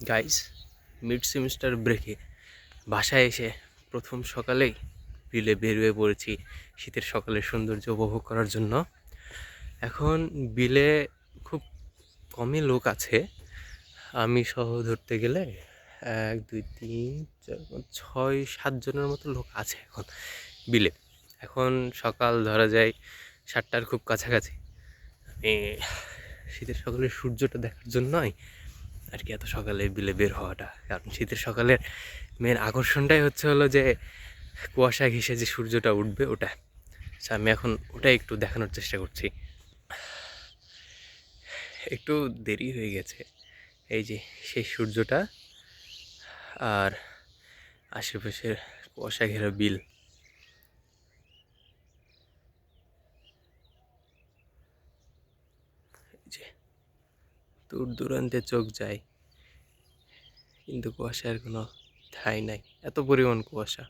Guys mid semester ব্রেকে বাসায় এসে প্রথম সকালেই বিলে বের হয়ে পড়েছি শীতের সকালের সৌন্দর্য উপভোগ করার জন্য। এখন বিলে খুব কমই লোক আছে। আমি সহ ধরতে গেলে এক, দুই, তিন, চার ছয় সাতজনের মতো লোক আছে এখন বিলে এখন সকাল ধরা যায় সাতটার খুব কাছাকাছি। আমি শীতের সকালে সূর্যটা দেখার জন্যই আর কি এত সকালে বিলে বের হওয়াটা। কারণ শীতের সকালের মেন আকর্ষণটাই হচ্ছে হলো যে কুয়াশা ঘেঁষে যে সূর্যটা উঠবে ওটা। আচ্ছা, আমি এখন ওটাই একটু দেখানোর চেষ্টা করছি। একটু দেরি হয়ে গেছে। এই যে সেই সূর্যটা আর আশেপাশের কুয়াশা ঘেরা বিল। এই যে দূর দূরান্তে চোখ যায়। কিন্তু কুয়াশার কোনো ঠাঁই নাই। এত পরিমাণ কুয়াশা।